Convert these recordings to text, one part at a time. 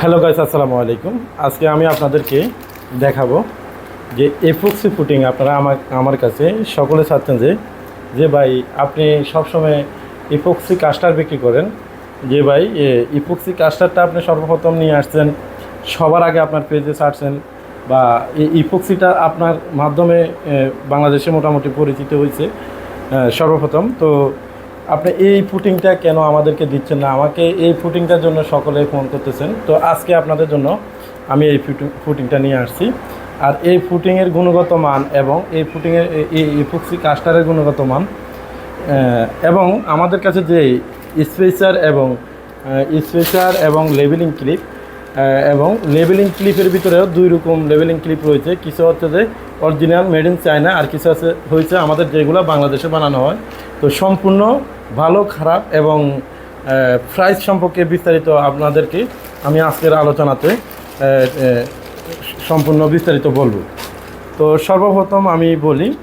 Hello guys আসসালামু আলাইকুম। আজকে আমি আপনাদেরকে দেখাবো যে এফক্সি ফুটিং আপনারা আমার আমার কাছে সকলে চাচ্ছেন যে যে ভাই আপনি সবসময় ইপক্সি কাস্টার বিক্রি করেন, যে ভাই ইপক্সি কাস্টারটা আপনি সর্বপ্রথম নিয়ে আসছেন, সবার আগে আপনার পেজে ছাড়ছেন বা এই আপনার মাধ্যমে বাংলাদেশে মোটামুটি পরিচিত হয়েছে সর্বপ্রথম। তো আপনি এই ফুটিংটা কেন আমাদেরকে দিচ্ছেন না? আমাকে এই ফুটিংটার জন্য সকলে ফোন করতেছেন। তো আজকে আপনাদের জন্য আমি এই ফুটিং ফুটিংটা নিয়ে আসছি। আর এই ফুটিংয়ের গুণগত মান এবং এই ফুটিংয়ের এই ইপক্সি কাস্টারের গুণগত মান এবং আমাদের কাছে যে স্পেসার এবং স্পেসার এবং লেবেলিং ক্লিপ এবং লেবেলিং ক্লিপের ভিতরেও দুই রকম লেবেলিং ক্লিপ রয়েছে। কিছু হচ্ছে যে অরিজিনাল মেড ইন চায়না আর কিছু আছে, হয়েছে আমাদের যেগুলো বাংলাদেশে বানানো হয়। তো সম্পূর্ণ ভালো, খারাপ এবং প্রাইস সম্পর্কে বিস্তারিত আপনাদেরকে আমি আজকের আলোচনাতে সম্পূর্ণ বিস্তারিত বলব। তো সর্বপ্রথম আমি বলি,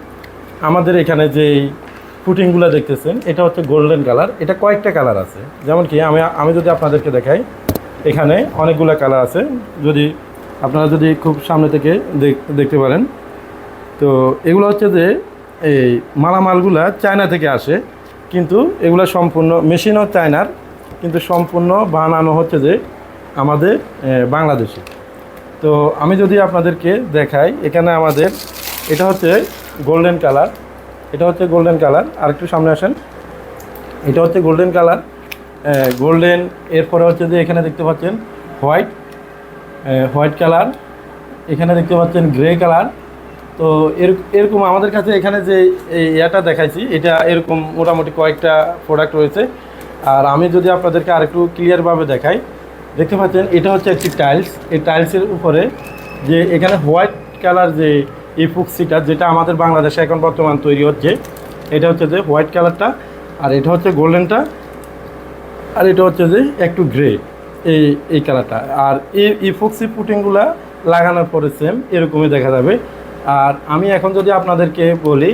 আমাদের এখানে যে ফুটিংগুলো দেখতেছেন, এটা হচ্ছে গোল্ডেন কালার এটা কয়েকটা কালার আছে। যেমন কি, আমি আমি যদি আপনাদেরকে দেখাই, এখানে অনেকগুলো কালার আছে। যদি আপনারা যদি খুব সামনে থেকে দেখ- দেখতে পারেন। তো এগুলো হচ্ছে যে, এই মালামালগুলা চায়না থেকে আসে। কিন্তু এগুলো সম্পূর্ণ মেশিনও চায়নার কিন্তু সম্পূর্ণ বানানো হচ্ছে যে আমাদের বাংলাদেশে। তো আমি যদি আপনাদেরকে দেখাই, এখানে আমাদের, এটা হচ্ছে গোল্ডেন কালার এটা হচ্ছে গোল্ডেন কালার আর একটু সামনে আসেন। এটা হচ্ছে গোল্ডেন কালার গোল্ডেন এরপরে হচ্ছে যে এখানে দেখতে পাচ্ছেন হোয়াইট হোয়াইট কালার এখানে দেখতে পাচ্ছেন গ্রে কালার তো এর- এরকম আমাদের কাছে এখানে যে এই ইয়াটা দেখাইছি, এটা এরকম মোটামুটি কয়েকটা প্রোডাক্ট রয়েছে। আর আমি যদি আপনাদেরকে আরেকটু ক্লিয়ারভাবে দেখাই, দেখতে পাচ্ছেন, এটা হচ্ছে একটি টাইলস এই টাইলসের উপরে যে এখানে হোয়াইট কালার যে ইপুক্সিটা যেটা আমাদের বাংলাদেশে এখন বর্তমান তৈরি হচ্ছে, এটা হচ্ছে যে হোয়াইট কালারটা আর এটা হচ্ছে গোল্ডেনটা আর এটা হচ্ছে যে একটু গ্রে এই এই কালারটা আর এই ইফক্সি পুটিংগুলা লাগানোর পরে সেম এরকমই দেখা যাবে। আর আমি এখন যদি আপনাদেরকে বলি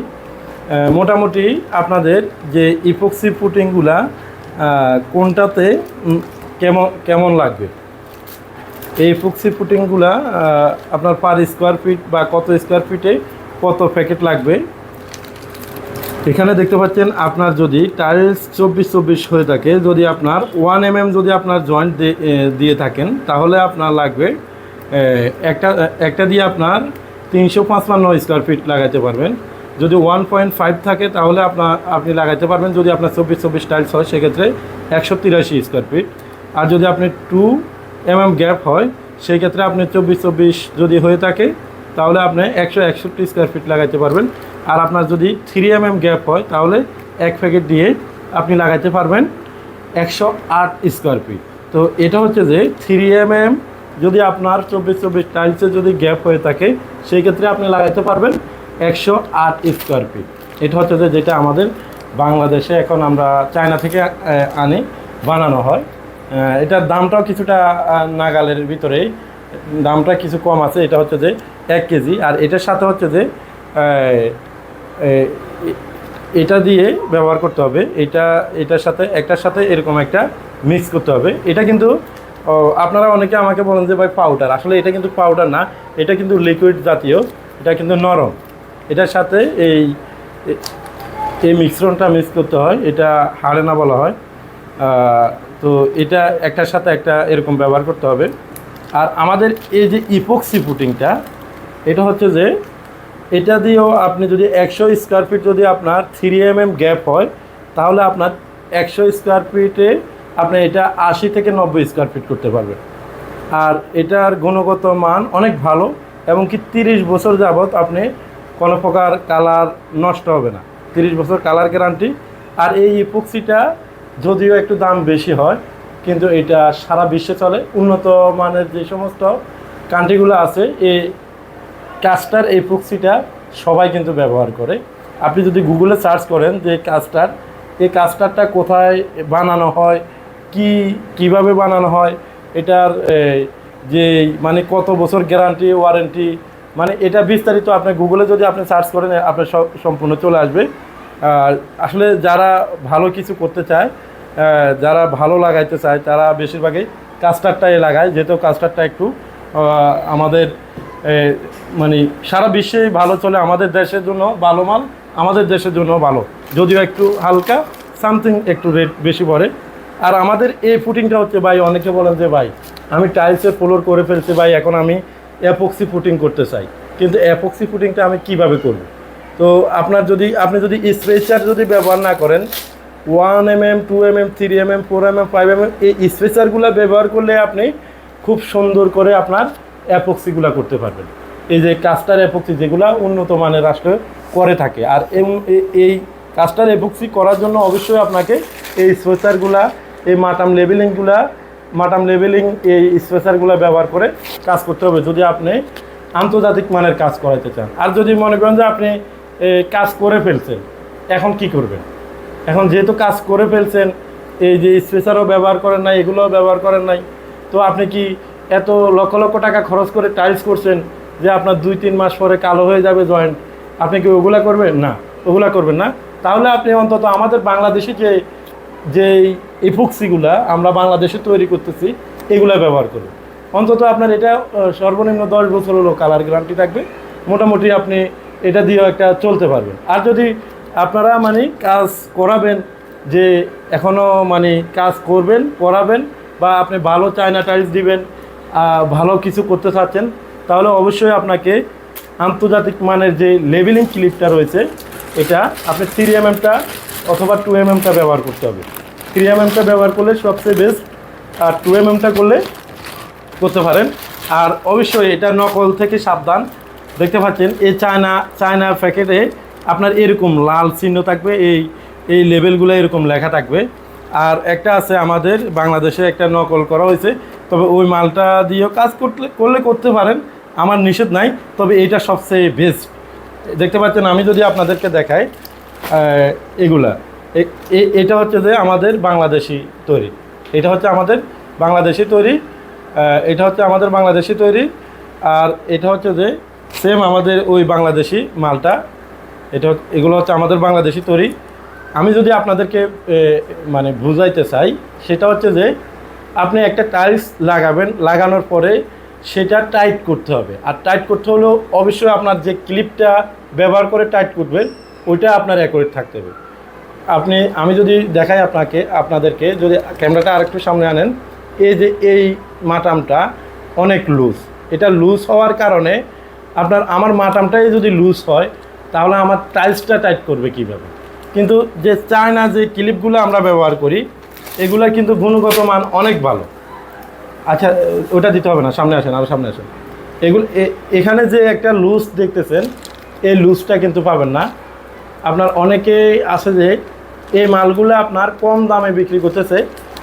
মোটামুটি আপনাদের যে ইপক্সি পুটিংগুলা কোনটাতে কেমন কেমন লাগবে? এই ইপক্সি পুটিংগুলা আপনার পার স্কোয়ার ফিট বা কত স্কোয়ার ফিটে কত প্যাকেট লাগবে? এখানে দেখতে পাচ্ছেন আপনার যদি টাইলস চব্বিশ চব্বিশ হয়ে থাকে, যদি আপনার ওয়ান এম যদি আপনার জয়েন্ট দিয়ে থাকেন, তাহলে আপনার লাগবে একটা একটা দিয়ে আপনার তিনশো পাঁচপান্ন স্কোয়ার ফিট লাগাইতে পারবেন। যদি ওয়ান পয়েন্ট ফাইভ থাকে, তাহলে আপনার আপনি লাগাইতে পারবেন। যদি আপনার চব্বিশ চব্বিশ টাইলস হয়, সেক্ষেত্রে একশো তিরাশি স্কোয়ার ফিট আর যদি আপনি টু এম এম গ্যাপ হয় সেই ক্ষেত্রে আপনি চব্বিশ চব্বিশ যদি হয়ে থাকে, তাহলে আপনি একশো একষট্টি স্কোয়ার ফিট লাগাইতে পারবেন। আর আপনার যদি থ্রি এম এম গ্যাপ হয়, তাহলে এক প্যাকেট দিয়ে আপনি লাগাইতে পারবেন একশো আট স্কোয়ার ফিট তো এটা হচ্ছে যে থ্রি এম এম যদি আপনার চব্বিশ চব্বিশ টাইলসে যদি গ্যাপ হয়ে থাকে সেই ক্ষেত্রে আপনি লাগাইতে পারবেন একশো আট স্কোয়ার ফিট এটা হচ্ছে যে যেটা আমাদের বাংলাদেশে এখন আমরা চায়না থেকে আনি, বানানো হয়। এটার দামটাও কিছুটা নাগালের ভিতরেই। দামটা কিছু কম আছে, এটা হচ্ছে যে এক কেজি। আর এটার সাথে হচ্ছে যে এটা দিয়ে ব্যবহার করতে হবে। এটা, এটার সাথে, একটার সাথে এরকম একটা মিক্স করতে হবে। এটা কিন্তু ও, আপনারা অনেকে আমাকে বলেন যে ভাই পাউডার আসলে এটা কিন্তু পাউডার না এটা কিন্তু লিকুইড জাতীয় এটা কিন্তু নরম। এটার সাথে এই এই মিশ্রণটা মিক্স করতে হয় এটা হাড়ে না বলা হয়। তো এটা একটার সাথে একটা এরকম ব্যবহার করতে হবে। আর আমাদের এই যে ইপক্সি পুটিংটা এটা হচ্ছে যে এটা দিয়েও আপনি যদি একশো স্কোয়ার ফিট যদি আপনার থ্রি এম এম গ্যাপ হয় তাহলে আপনার একশো স্কোয়ার ফিটে আপনি এটা আশি থেকে নব্বই স্কোয়ার ফিট করতে পারবেন। আর এটার গুণগত মান অনেক ভালো, এবং কি তিরিশ বছর যাবৎ আপনি কোনো প্রকার কালার নষ্ট হবে না। তিরিশ বছর কালার গ্যারান্টি আর এই ইপক্সিটা যদিও একটু দাম বেশি হয়, কিন্তু এটা সারা বিশ্বে চলে। উন্নত মানের যে সমস্ত কান্ট্রিগুলো আছে, এই কাস্টার এই প্রক্সিটা সবাই কিন্তু ব্যবহার করে। আপনি যদি গুগলে সার্চ করেন যে কাস্টার এই কাস্টারটা কোথায় বানানো হয় কি কীভাবে বানানো হয়, এটার যে মানে কত বছর গ্যারান্টি ওয়ারেন্টি মানে এটা বিস্তারিত আপনি গুগলে যদি আপনি সার্চ করেন, আপনার সব সম্পূর্ণ চলে আসবে। আর আসলে যারা ভালো কিছু করতে চায় যারা ভালো লাগাইতে চায়, তারা বেশিরভাগই কাস্টারটাই লাগায়, যেহেতু কাস্টারটা একটু আমাদের মানে সারা বিশ্বে ভালো চলে, আমাদের দেশের জন্য ভালো মাল, আমাদের দেশের জন্য ভালো। যদিও একটু হালকা সামথিং একটু রেট বেশি পড়ে। আর আমাদের এই ফুটিংটা হচ্ছে, ভাই, অনেকে বলেন যে, ভাই, আমি টাইলসের ফ্লোর করে ফেলছি, ভাই, এখন আমি অ্যাপক্সি ফুটিং করতে চাই। কিন্তু অ্যাপক্সি ফুটিংটা আমি কীভাবে করব? তো আপনার যদি, আপনি যদি স্পেচার যদি ব্যবহার না করেন one M M two M M three M M four M M five M M এই স্পেচারগুলো ব্যবহার করলে আপনি খুব সুন্দর করে আপনার অ্যাপক্সিগুলো করতে পারবেন। এই যে কাস্টার অ্যাপক্সি যেগুলো উন্নত মানের রাষ্ট্র করে থাকে। আর এই কাস্টার অ্যাপক্সি করার জন্য অবশ্যই আপনাকে এই স্পেচারগুলা এই মাটাম লেবেলিংগুলা, মাটাম লেবেলিং এই স্পেচারগুলো ব্যবহার করে কাজ করতে হবে যদি আপনি আন্তর্জাতিক মানের কাজ করাইতে চান। আর যদি মনে করেন যে আপনি কাজ করে ফেলছেন, এখন কি করবেন? এখন যেহেতু কাজ করে ফেলছেন, এই যে স্পেসারও ব্যবহার করেন নাই, এগুলোও ব্যবহার করেন নাই, তো আপনি কি এত লক্ষ লক্ষ টাকা খরচ করে টাইলস করছেন যে আপনার দুই তিন মাস পরে কালো হয়ে যাবে জয়েন্ট, আপনি কি ওগুলা করবেন? না, ওগুলা করবেন না। তাহলে আপনি অন্তত আমাদের বাংলাদেশে যে যে ইফুক্সিগুলা আমরা বাংলাদেশে তৈরি করতেছি, এগুলা ব্যবহার করুন অন্তত আপনার এটা সর্বনিম্ন দশ বছর হলো কালার গ্যারান্টি থাকবে, মোটামুটি আপনি এটা দিয়েও একটা চলতে পারবেন। আর যদি আপনারা মানে কাজ করাবেন, যে এখনও মানে কাজ করবেন, করাবেন, বা আপনি ভালো চায়না টাইলস দিবেন ভালো কিছু করতে চাচ্ছেন, তাহলে অবশ্যই আপনাকে আন্তর্জাতিক মানের যে লেভেলিং ক্লিপটা রয়েছে, এটা আপনি থ্রি এমএমটা অথবা টু এমএমটা ব্যবহার করতে হবে। থ্রি এমএমটা ব্যবহার করলে সবচেয়ে বেস্ট আর টু এমএমটা করলে করতে পারেন। আর অবশ্যই এটা নকল থেকে সাবধান। দেখতে পাচ্ছেন, এই চায়না চায়না প্যাকেটে আপনার এরকম লাল চিহ্ন থাকবে, এই এই লেবেলগুলো এরকম লেখা থাকবে। আর একটা আছে আমাদের বাংলাদেশে একটা নকল করা হয়েছে, তবে ওই মালটা দিয়েও কাজ করলে করলে করতে পারেন, আমার নিষেধ নাই, তবে এটা সবচেয়ে বেস্ট দেখতে পাচ্ছেন, আমি যদি আপনাদেরকে দেখাই এগুলা। এটা হচ্ছে যে আমাদের বাংলাদেশি তৈরি। এটা হচ্ছে আমাদের বাংলাদেশি তৈরি এটা হচ্ছে আমাদের বাংলাদেশি তৈরি, আর এটা হচ্ছে যে সেম আমাদের ওই বাংলাদেশি মালটা। এটা এগুলো হচ্ছে আমাদের বাংলাদেশি তৈরি। আমি যদি আপনাদেরকে মানে বুঝাইতে চাই, সেটা হচ্ছে যে আপনি একটা টাইলস লাগাবেন, লাগানোর পরে সেটা টাইট করতে হবে। আর টাইট করতে হলেও অবশ্যই আপনার যে ক্লিপটা ব্যবহার করে টাইট করবেন, ওইটা আপনার অ্যাকুরেট থাকতে হবে। আপনি, আমি যদি দেখাই আপনাকে, আপনাদেরকে, যদি ক্যামেরাটা আরেকটু সামনে আনেন, এই যে এই মাটামটা অনেক লুজ এটা লুজ হওয়ার কারণে আপনার, আমার মাটামটাই যদি লুজ হয়, তাহলে আমার টাইলসটা টাইট করবে কীভাবে? কিন্তু যে চায়না যে ক্লিপগুলো আমরা ব্যবহার করি এগুলা কিন্তু গুণগত মান অনেক ভালো। আচ্ছা ওটা দিতে হবে না, সামনে আসেন আরও সামনে আসেন। এগুলো এখানে যে একটা লুজ দেখতেছেন, এই লুজটা কিন্তু পাবেন না। আপনার অনেকেই আছে যে এই মালগুলো আপনার কম দামে বিক্রি করতেছে।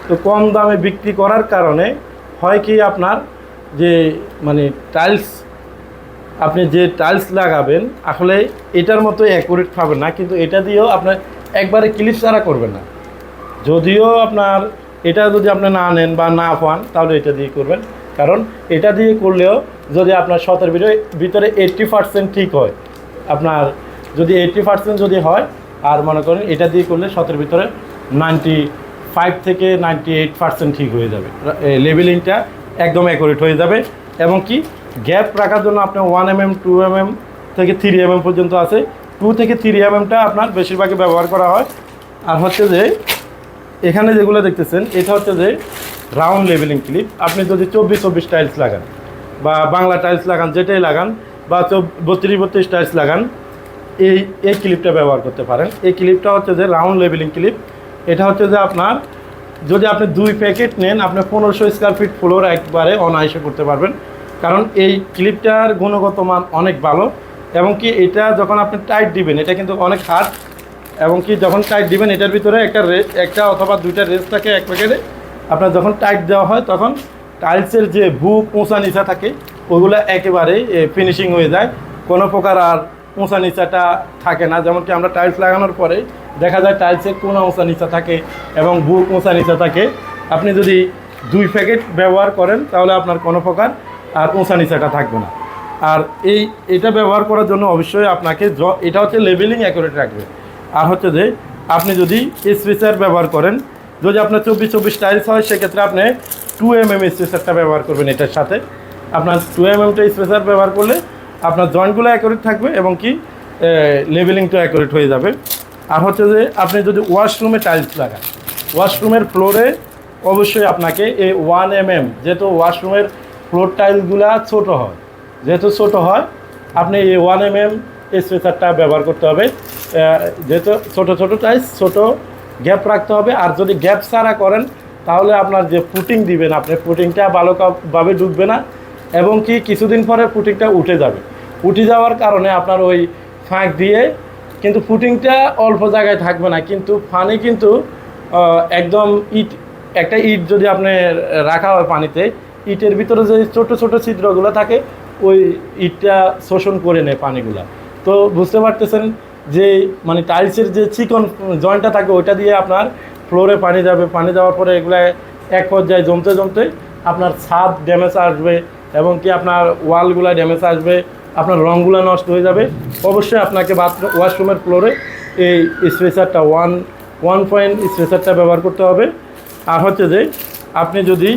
তো কম দামে বিক্রি করার কারণে হয় কি আপনার যে মানে টাইলস আপনি যে টাইলস লাগাবেন, আসলে এটার মতো অ্যাকুরেট পাবেন না, কিন্তু এটা দিয়েও আপনার একবারে ক্লিপ ছাড়া করবেন না। যদিও আপনার এটা যদি আপনি না নেন বা না পান, তাহলে এটা দিয়ে করবেন। কারণ এটা দিয়ে করলেও যদি আপনার শতের ভিতরে ভিতরে এইট্টি পার্সেন্ট ঠিক হয়, আপনার যদি এইট্টি পার্সেন্ট যদি হয় আর মনে করেন এটা দিয়ে করলে শতের ভিতরে নাইনটি ফাইভ থেকে নাইনটি এইট পার্সেন্ট ঠিক হয়ে যাবে। লেভেলিংটা একদম অ্যাকুরেট হয়ে যাবে এবং কি গ্যাপ রাখার জন্য আপনার one M M two M M থেকে থ্রি এম এম পর্যন্ত আছে। টু থেকে থ্রি এম এমটা আপনার বেশিরভাগই ব্যবহার করা হয়। আর হচ্ছে যে এখানে যেগুলো দেখতেছেন, এটা হচ্ছে যে রাউন্ড লেভেলিং ক্লিপ আপনি যদি চব্বিশ চব্বিশ টাইলস লাগান বা বাংলা টাইলস লাগান, যেটাই লাগান বা বত্রিশ বত্রিশ টাইলস লাগান এই এই ক্লিপটা ব্যবহার করতে পারেন। এই ক্লিপটা হচ্ছে যে রাউন্ড লেভেলিং ক্লিপ এটা হচ্ছে যে আপনার, যদি আপনি দুই প্যাকেট নেন, আপনি পনেরোশো স্কোয়ার ফিট ফ্লোর একবারে অনায়াসে করতে পারবেন। কারণ এই ক্লিপটার গুণগত মান অনেক ভালো, এবং কি এটা যখন আপনি টাইট দিবেন, এটা কিন্তু অনেক হার্ড এবং কি যখন টাইট দিবেন, এটার ভিতরে একটা একটা অথবা দুইটা রেস থাকে এক প্যাকেটে আপনার যখন টাইট দেওয়া হয়, তখন টাইলসের যে বুক উঁচা নিচা থাকে, ওগুলো একেবারে ফিনিশিং হয়ে যায়। কোনো প্রকার আর উঁচা নিচাটা থাকে না যেমন কি আমরা টাইলস লাগানোর পরে দেখা যায় টাইলসের কোন উঁচা নিচা থাকে এবং বুক উঁচা নিচা থাকে। আপনি যদি দুই প্যাকেট ব্যবহার করেন, তাহলে আপনার কোনো প্রকার আর উঁচা নিচাটা থাকবে না। আর এই, এটা ব্যবহার করার জন্য অবশ্যই আপনাকে জ- এটা হচ্ছে লেবেলিং অ্যাকুরেট রাখবে। আর হচ্ছে যে, আপনি যদি স্পেসার ব্যবহার করেন, যদি আপনার চব্বিশ চব্বিশ টাইলস হয়, সেক্ষেত্রে আপনি টু এম এম স্পেসারটা ব্যবহার করবেন এটার সাথে। আপনার টু এম এমটা স্পেসার ব্যবহার করলে আপনার জয়েন্টগুলো অ্যাকুরেট থাকবে এবং কি লেভেলিংটা অ্যাকুরেট হয়ে যাবে। আর হচ্ছে যে, আপনি যদি ওয়াশরুমে টাইলস লাগান ওয়াশরুমের ফ্লোরে অবশ্যই আপনাকে এই ওয়ান এম এম যেহেতু ওয়াশরুমের ফ্লোর টাইলসগুলা ছোট হয়, যেহেতু ছোট হয়, আপনি এই ওয়ান এম এম স্পেসারটা ব্যবহার করতে হবে। যেহেতু ছোট ছোট টাইলস ছোট গ্যাপ রাখতে হবে। আর যদি গ্যাপ ছাড়া করেন, তাহলে আপনার যে ফুটিং দিবেন আপনি ফুটিংটা ভালোভাবে ঢুকবে না। এবং কি, কিছুদিন পরে ফুটিংটা উঠে যাবে। উঠে যাওয়ার কারণে আপনার ওই ফাঁক দিয়ে, কিন্তু ফুটিংটা অল্প জায়গায় থাকবে না, কিন্তু ফানি কিন্তু একদম ইট, একটা ইট যদি আপনি রাখা হয় পানিতে, ইটের ভিতরে যে ছোট ছোট ছিদ্রগুলো থাকে, ওই ইটটা শোষণ করে নেয় পানিগুলো। তো বুঝতে পারতেছেন যে মানে টাইলসের যে চিকন জয়েন্টটা থাকে, ওইটা দিয়ে আপনার ফ্লোরে পানি যাবে, পানি যাওয়ার পরে এগুলো এক পর্যায়ে জমতে জমতে আপনার ছাদ ড্যামেজ আসবে এবং কি আপনার ওয়ালগুলো ড্যামেজ আসবে আপনার রঙগুলো নষ্ট হয়ে যাবে। অবশ্যই আপনাকে বাথরুম ওয়াশরুমের ফ্লোরে এই স্পেসারটা ওয়ান ওয়ান পয়েন্ট স্পেসারটা ব্যবহার করতে হবে। আর হচ্ছে যে, আপনি যদি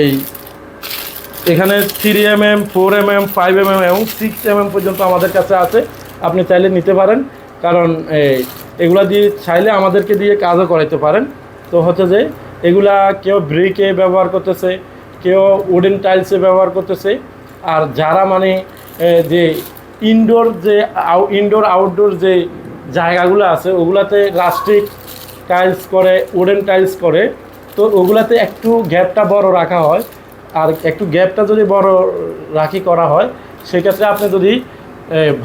এই এখানে three M M four M M five M M এবং সিক্স এম এম পর্যন্ত আমাদের কাছে আছে, আপনি চাইলে নিতে পারেন। কারণ এই এগুলা দিয়ে চাইলে আমাদেরকে দিয়ে কাজও করাইতে পারেন। তো হচ্ছে যে, এগুলা কেউ ব্রিকে ব্যবহার করতেছে, কেউ উডেন টাইলসে ব্যবহার করতেছে। আর যারা মানে যে ইনডোর যে ইনডোর আউটডোর যে জায়গাগুলো আছে, ওগুলাতে রাস্টিক টাইলস করে উডেন টাইলস করে, তো ওগুলাতে একটু গ্যাপটা বড় রাখা হয়। আর একটু গ্যাপটা যদি বড় রাখি করা হয়, সেক্ষেত্রে আপনি যদি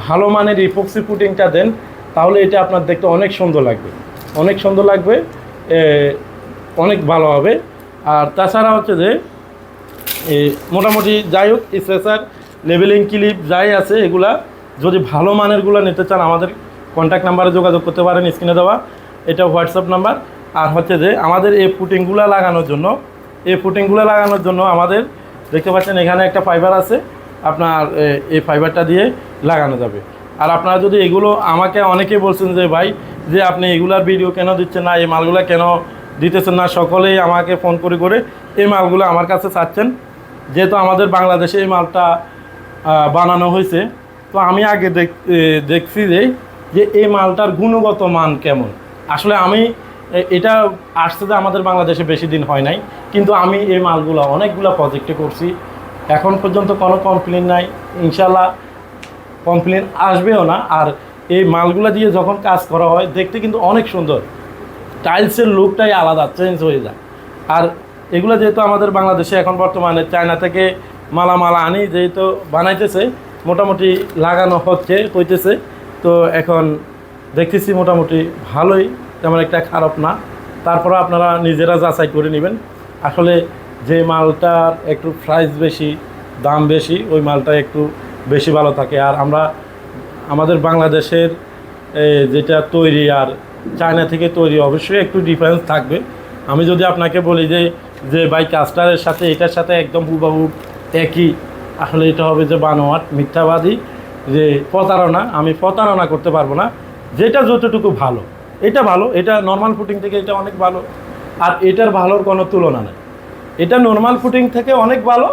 ভালো মানের ইপক্সি পুটিংটা দেন, তাহলে এটা আপনার দেখতে অনেক সুন্দর লাগবে। অনেক সুন্দর লাগবে অনেক ভালো হবে। আর তাছাড়া হচ্ছে যে মোটামুটি যাই হোক স্পেসার লেভেলিং ক্লিপ যাই আছে, এগুলা যদি ভালো মানেরগুলো নিতে চান, আমাদের কন্ট্যাক্ট নাম্বারে যোগাযোগ করতে পারেন স্ক্রিনে দেওয়া। এটা হোয়াটসঅ্যাপ নাম্বার আর হচ্ছে যে, আমাদের এই ফুটিংগুলো লাগানোর জন্য, এই ফুটিংগুলো লাগানোর জন্য আমাদের দেখতে পাচ্ছেন, এখানে একটা ফাইবার আছে। আপনার এই ফাইবারটা দিয়ে লাগানো যাবে। আর আপনারা যদি এগুলো আমাকে অনেকে বলছেন যে, ভাই, যে আপনি এগুলার ভিডিও কেন দিচ্ছেন না? এই মালগুলো কেন দিতেছেন না? সকলেই আমাকে ফোন করে করে এই মালগুলো আমার কাছে চাচ্ছেন। যেহেতু আমাদের বাংলাদেশে এই মালটা বানানো হয়েছে। তো আমি আগে দেখ দেখছি যে যে এই মালটার গুণগত মান কেমন। আসলে আমি এটা আসতে যে আমাদের বাংলাদেশে বেশি দিন হয় নাই, কিন্তু আমি এই মালগুলো, অনেকগুলো প্রজেক্টে করছি। এখন পর্যন্ত কোনো কমপ্লেন নাই। ইনশাল্লাহ কমপ্লেন আসবেও না। আর এই মালগুলো দিয়ে যখন কাজ করা হয়, দেখতে কিন্তু অনেক সুন্দর। টাইলসের লুকটাই আলাদা চেঞ্জ হয়ে যায়। আর এগুলো যেহেতু আমাদের বাংলাদেশে এখন বর্তমানে চায়না থেকে মালামাল আনি যেহেতু বানাইতেছে, মোটামুটি লাগানো হচ্ছে হইতেছে তো এখন দেখতেছি মোটামুটি ভালোই, তেমন একটা খারাপ না। তারপরে আপনারা নিজেরা যাচাই করে নেবেন। আসলে যে মালটার একটু প্রাইস বেশি, দাম বেশি, ওই মালটা একটু বেশি ভালো থাকে। আর আমরা, আমাদের বাংলাদেশের যেটা তৈরি আর চায়না থেকে তৈরি, অবশ্যই একটু ডিফারেন্স থাকবে। আমি যদি আপনাকে বলি যে যে বাই কাস্টারের সাথে, এটার সাথে একদম হুবাহু একই আসলে এটা হবে যে বানোয়াট, মিথ্যাবাদী, যে প্রতারণা, আমি প্রতারণা করতে পারব না। যেটা যতটুকু ভালো, এটা ভালো, এটা নর্মাল ফুটিং থেকে এটা অনেক ভালো, আর এটার ভালোর কোনো তুলনা নেই। এটা নর্মাল ফুটিং থেকে অনেক ভালো,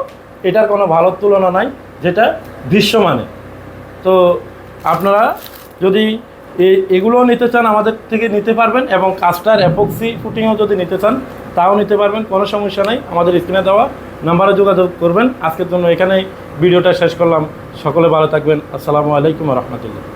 এটার কোনো ভালো তুলনা নাই, যেটা বিশ্বমানে তো আপনারা যদি এগুলোও নিতে চান, আমাদের থেকে নিতে পারবেন, এবং কাস্টার অ্যাপক্সি ফুটিংও যদি নিতে চান, তাও নিতে পারবেন, কোনো সমস্যা নাই, আমাদের স্ক্রিনে দেওয়া নাম্বারে যোগাযোগ করবেন। আজকের জন্য এখানেই ভিডিওটা শেষ করলাম। সকলে ভালো থাকবেন। আসসালামু আলাইকুম রহমতুল্লাহ।